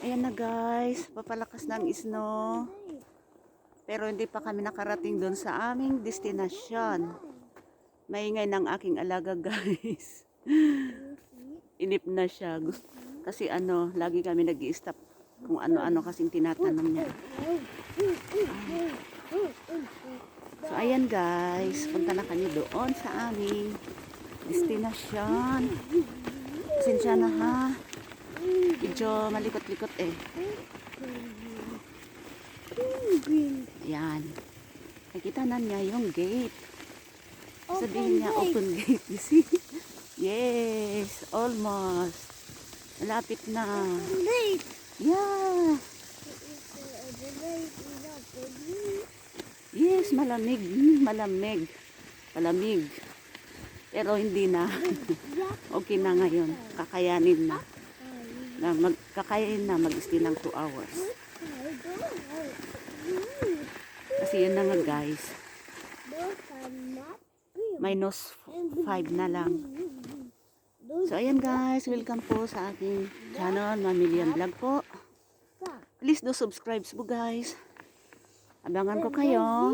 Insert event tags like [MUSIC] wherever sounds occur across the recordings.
Ayan na guys, papalakas ng snow. Pero hindi pa kami nakarating doon sa aming destinasyon. Maingay ng aking alaga [LAUGHS] guys. Inip na siya. Kasi ano, lagi kami nag stop kung ano-ano kasing tinatanong niya. So ayan guys, punta na kami doon sa aming destinasyon. Pasensya na ha. Medyo malikot-likot eh. Ayan. Nakita na niya yung gate. Sabihin niya open gate. You see? Yes, almost. Malapit na. Yeah. Yes, malamig. Mm, Malamig. Malamig. Pero hindi na. [LAUGHS] okay na ngayon. Kakayanin na. Na mag, kakayanin na mag-stay ng 2 hours. Kasi yun na nga guys. Minus 5 na lang. So ayan guys, welcome po sa aking channel, Mamilian Vlog po. Please do subscribe po guys. Abangan ko kayo.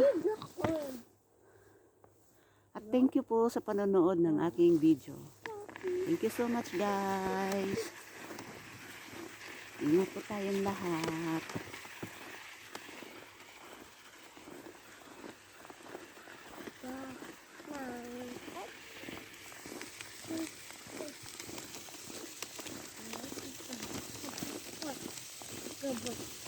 At thank you po sa panonood ng aking video. Thank you so much guys. Ingat po tayong lahat. Good.